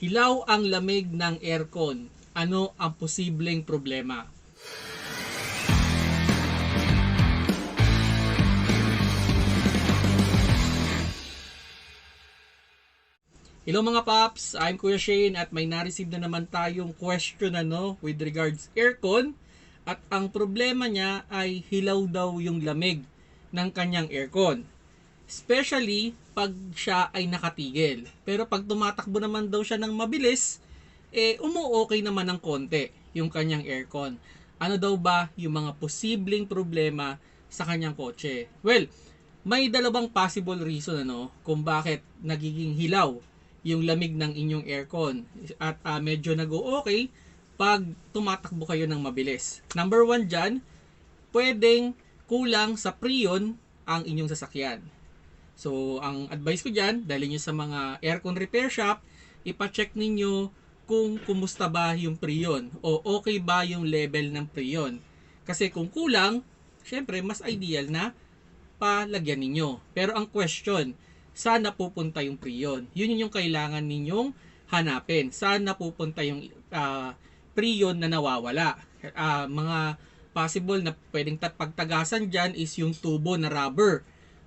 Hilaw ang lamig ng aircon. Ano ang posibleng problema? Hello mga paps, I'm Kuya Shane at may na-receive na naman tayong question ano with regards aircon at ang problema niya ay hilaw daw yung lamig ng kanyang aircon. Especially pag siya ay nakatigil. Pero pag tumatakbo naman daw siya ng mabilis, eh umu-okay naman ng konti yung kanyang aircon. Ano daw ba yung mga posibleng problema sa kanyang kotse? Well, may dalawang possible reason ano kung bakit nagiging hilaw yung lamig ng inyong aircon at ah, medyo nag-okay pag tumatakbo kayo ng mabilis. Number one dyan, pwedeng kulang sa prion ang inyong sasakyan. So, ang advice ko dyan, dahil nyo sa mga aircon repair shop, ipacheck ninyo kung kumusta ba yung prion o okay ba yung level ng prion. Kasi kung kulang, syempre mas ideal na palagyan ninyo. Pero ang question, saan napupunta yung prion? Yun yung kailangan ninyong hanapin. Saan napupunta yung ah, prion na nawawala? Ah, mga possible na pwedeng pagtagasan dyan is yung tubo na rubber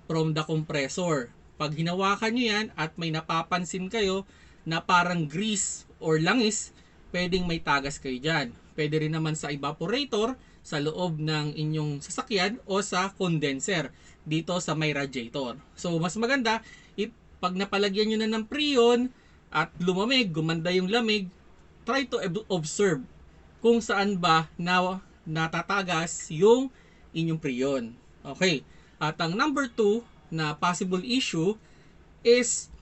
from the compressor. Pag hinawakan nyo yan at may napapansin kayo na parang grease or langis, pwedeng may tagas kayo dyan. Pwede rin naman sa evaporator sa loob ng inyong sasakyan o sa condenser dito sa may radiator. So, mas maganda, if, pag napalagyan nyo na ng prion at lumamig, gumanda yung lamig, try to ob- observe kung saan ba na natatagas yung inyong prion. Okay. At ang number two na possible issue is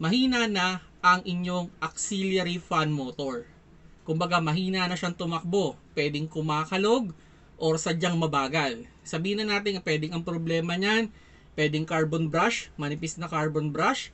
mahina na ang inyong auxiliary fan motor. Kumbaga mahina na siyang tumakbo, pwedeng kumakalog or sadyang mabagal. Sabihin na natin pwedeng ang problema niyan, pwedeng carbon brush, manipis na carbon brush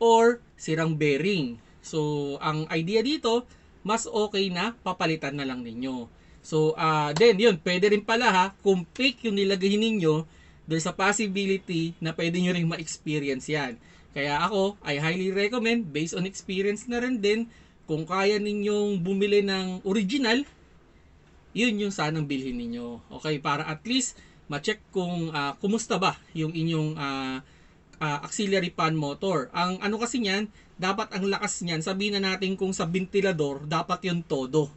or sirang bearing. So, ang idea dito, mas okay na papalitan na lang ninyo. So, ah then yun, pwede rin pala ha, kung fake yung nilagay ninyo, there's a possibility na pwede nyo rin ma-experience yan. Kaya ako, I highly recommend, based on experience na rin din, kung kaya ninyong bumili ng original, yun yung sanang bilhin ninyo. Okay, para at least ma-check kung ah, kumusta ba yung inyong ah, ah, auxiliary fan motor. Ang ano kasi niyan, dapat ang lakas niyan, sabihin na natin kung sa ventilador, dapat yung todo.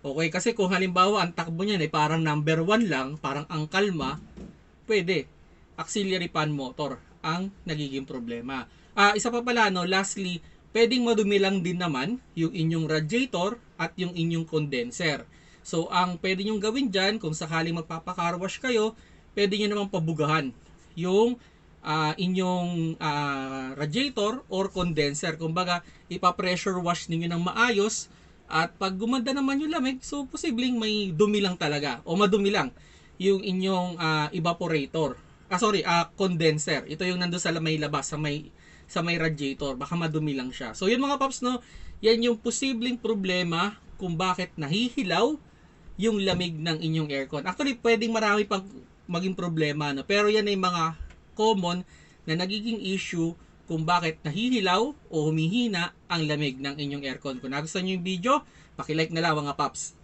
Okay, kasi kung halimbawa ang takbo niyan ay parang number 1 lang, parang ang kalma, pwede. Auxiliary fan motor ang nagiging problema. Ah, isa pa pala no, lastly, pwedeng madumi lang din naman yung inyong radiator at yung inyong condenser. So, ang pwede nyo gawin dyan, kung sakaling magpapacar wash kayo, pwede nyo naman pabugahan yung ah, inyong ah, radiator or condenser. Kumbaga, ipa-pressure wash ninyo ng maayos at pag gumanda naman yung lamig, so posibleng may dumi lang talaga o madumi lang yung inyong ah, evaporator. Ah sorry, ah condenser. Ito yung nandoon sa may labas, sa may sa may radiator. Baka madumi lang siya. So yun mga paps no, yan yung posibleng problema kung bakit nahihilaw yung lamig ng inyong aircon. Actually, pwedeng marami pang maging problema no, pero yan ay mga common na nagiging issue kung bakit nahihilaw o humihina ang lamig ng inyong aircon. Kung nagustuhan nyo yung video, pakilike na lang mga paps.